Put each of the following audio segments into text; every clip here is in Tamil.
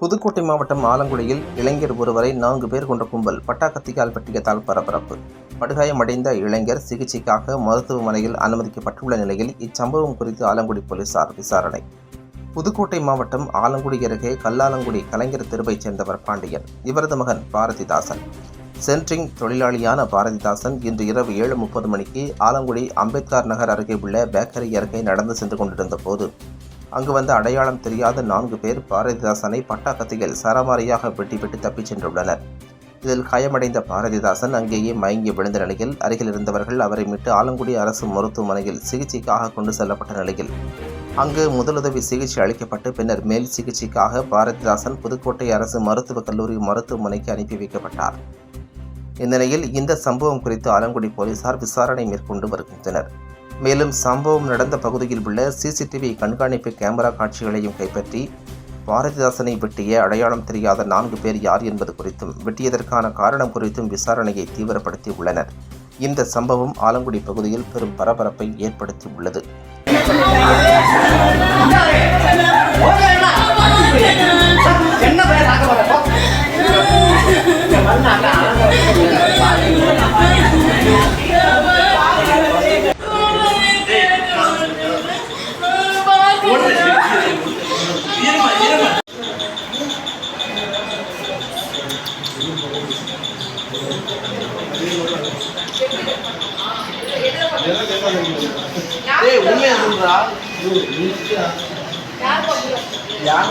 புதுக்கோட்டை மாவட்டம் ஆலங்குடியில் இளைஞர் ஒருவரை நான்கு பேர் கொண்ட கும்பல் பட்டாக்கத்தியால் வெட்டியதால் பரபரப்பு. படுகாயமடைந்த இளைஞர் சிகிச்சைக்காக மருத்துவமனையில் அனுமதிக்கப்பட்டுள்ள நிலையில் இச்சம்பவம் குறித்து ஆலங்குடி போலீசார் விசாரணை. புதுக்கோட்டை மாவட்டம் ஆலங்குடி அருகே கல்லாலங்குடி கலைஞர் தெருவைச் சேர்ந்தவர் பாண்டியன் இவரது மகன் பாரதிதாசன். சென்ட்ரிங் தொழிலாளியான பாரதிதாசன் இன்று இரவு ஏழு முப்பது மணிக்கு ஆலங்குடி அம்பேத்கர் நகர் அருகே உள்ள பேக்கரி அருகே நடந்து சென்று கொண்டிருந்த போது அங்கு வந்த அடையாளம் தெரியாத நான்கு பேர் பாரதிதாசனை பட்டாக்கத்தியில் சரமாரியாக வெட்டிவிட்டு தப்பிச் சென்றுள்ளனர். இதில் காயமடைந்த பாரதிதாசன் அங்கேயே மயங்கி விழுந்த நிலையில் அருகில் இருந்தவர்கள் அவரை மீட்டு ஆலங்குடி அரசு மருத்துவமனையில் சிகிச்சைக்காக கொண்டு செல்லப்பட்ட நிலையில். அங்கு முதலுதவி சிகிச்சை அளிக்கப்பட்டு பின்னர் மேல் சிகிச்சைக்காக பாரதிதாசன் புதுக்கோட்டை அரசு மருத்துவக் கல்லூரி மருத்துவமனைக்கு அனுப்பி வைக்கப்பட்டார். இந்நிலையில் இந்த சம்பவம் குறித்து ஆலங்குடி போலீசார் விசாரணை மேற்கொண்டு வருகின்றனர். மேலும் சம்பவம் நடந்த பகுதியில் உள்ள சிசிடிவி கண்காணிப்பு கேமரா காட்சிகளையும் கைப்பற்றி பாரதிதாசனை வெட்டிய அடையாளம் தெரியாத நான்கு பேர் யார் என்பது குறித்தும் வெட்டியதற்கான காரணம் குறித்தும் விசாரணையை தீவிரப்படுத்தி உள்ளனர் இந்த சம்பவம் ஆலங்குடி பகுதியில் பெரும் பரபரப்பை ஏற்படுத்தி உள்ளது ஏய் உண்மையா சொல்றா? யார்?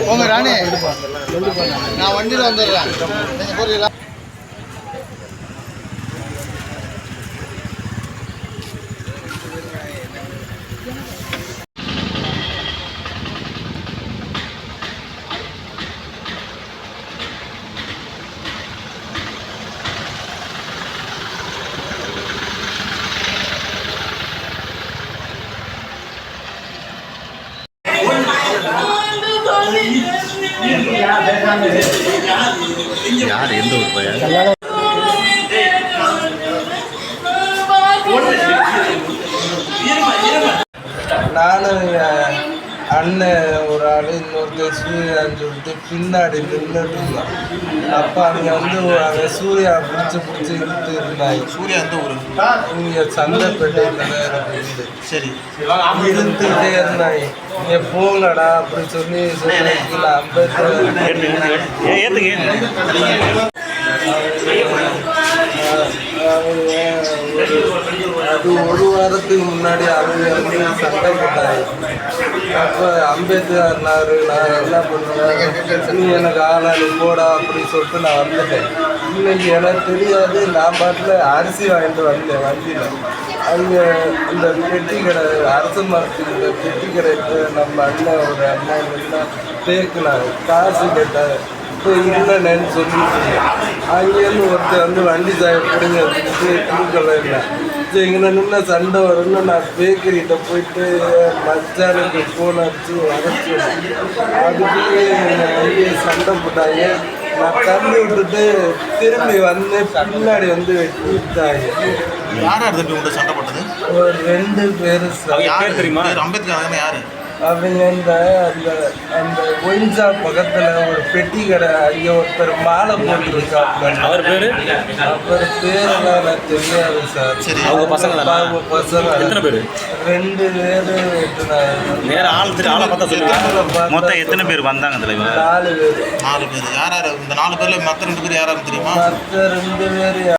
போங்க ராணி. நான் வண்டியில் வந்துடுறேன். நீங்கள் போறீங்களா? யார் எந்த ஒரு பையன் நானும் அண்ணன் ஒரு ஆள் இன்னொருத்தர் சூர்யான்னு சொல்லிட்டு பின்னாடி நின்றுட்டு இருந்தான். அப்போ அங்கே வந்து அவன் சூர்யா பிடிச்சி பிடிச்சி இழுத்து இருந்தாங்க சூர்யா எந்த ஊரு? இங்கே சந்தைப்பேட்டை இருந்து சரி. இருந்துகிட்டே இருந்தாங்க நீ போங்கடா அப்படி சொல்லி அம்பேத்கர் அது ஒரு வாரத்துக்கு முன்னாடி அவங்க வந்து சண்டை போட்டாங்க அப்போ அம்பேத்கர்னாரு நான் என்ன பண்ணுவேன்? நீ எனக்கு ஆளா நீ போடா அப்படின்னு சொல்லிட்டு நான் வந்துட்டேன். இன்னைக்கு எனக்கு தெரியாது நான் பாட்டில் அரிசி வாங்கிட்டு வந்தேன் வண்டியில். அங்கே இந்த பெட்டி கடை அரசு மரத்துக்கு இந்த பெட்டி கடைக்கு நம்ம அண்ணன் ஒரு அண்ணன் எல்லாம் பேக்குனாங்க காசு கேட்டாங்க இப்போ இல்லைன்னு சொல்லிட்டு அங்கேருந்து ஒருத்தர் வந்து வண்டி சாய் பிடிங்க வச்சுக்கிட்டு தூக்கல இல்லை. சரி இங்கே நின்று சண்டை வரும்னு நான் பேக்கரிகிட்ட போயிட்டு மச்சானுக்கு ஃபோன் அடிச்சு அரைச்சி அதுக்கு வந்து சண்டை போட்டாங்க. நான் தள்ளி விட்டுட்டு திரும்பி வந்து பின்னாடி வந்து வெட்டி விட்டாங்க யார் உங்கள்கிட்ட சண்டை போட்டது? ஒரு ரெண்டு பேர் யார் தெரியுமா? அம்பேத்கர் யாரு? அவங்க இந்த அந்த அந்த ஒயின் ஷாப் பக்கத்துல ஒரு பெட்டி கடை அங்கே ஒருத்தர் மாலை போட்டுருக்காங்க அவர் பேரு? அவர் பேரெல்லாம் எனக்கு தெரியாது சார். சரி. அவங்க பசங்க? அவங்க பசங்க. எத்தனை பேரு? ரெண்டு பேரு. நேர ஆள் திரு ஆளை பார்த்தா சொல்லுங்க. மொத்தம் எத்தனை பேர் வந்தாங்க தலைவர் நாலு பேர். நாலு பேர். யார் யார்? இந்த நாலு பேர்ல மற்ற ரெண்டு பேர் யாராரு தெரியுமா? மற்ற ரெண்டு பேர்